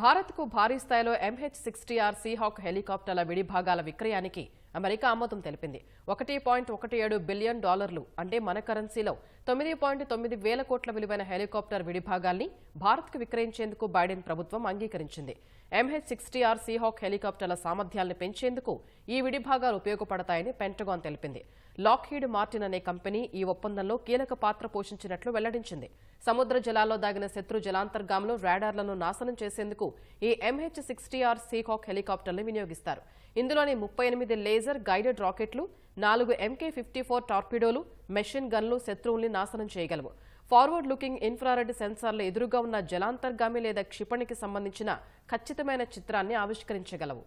భారత్కు భారీ స్థాయిలో ఎంహెచ్ సిక్స్టీఆర్ సీహాక్ హెలికాప్టర్ల విడిభాగాల విక్రయానికి అమెరికా ఆమోదం తెలిపింది. ఒకటి పాయింట్ ఒకటి ఏడు బిలియన్ డాలర్లు అంటే మన కరెన్సీలో తొమ్మిది పాయింట్ తొమ్మిది వేల కోట్ల విలువైన హెలికాప్టర్ విడిభాగాల్ని భారత్కు విక్రయించేందుకు బైడెన్ ప్రభుత్వం అంగీకరించింది. ఎంహెచ్ సిక్స్టీ ఆర్ సీహాక్ హెలికాప్టర్ల సామర్థ్యాలను పెంచేందుకు ఈ విడిభాగాలు ఉపయోగపడతాయని పెంటగాన్ తెలిపింది. లాక్హీడ్ మార్టిన్ అనే కంపెనీ ఈ ఒప్పందంలో కీలక పాత్ర పోషించినట్లు వెల్లడించింది. సముద్ర జలాల్లో దాగిన శత్రు జలాంతర్గాములు రాడార్లను నాశనం చేసేందుకు ఈ ఎంహెచ్ సిక్స్టీ ఆర్ సీహాక్ హెలికాప్టర్లు వినియోగిస్తారు. ఇందులోని ముప్పై ఎనిమిది లేజర్ గైడెడ్ రాకెట్లు నాలుగు ఎంకే ఫిఫ్టీ ఫోర్ టార్పిడోలు మెషిన్ గన్లు శత్రువుల్ని నాశనం చేయగలవు. ఫార్వర్డ్ లుకింగ్ ఇన్ఫ్రారెడ్ సెన్సార్ల ఎదురుగా ఉన్న జలాంతర్గామి లేదా క్షిపణికి సంబంధించిన ఖచ్చితమైన చిత్రాన్ని ఆవిష్కరించగలవు.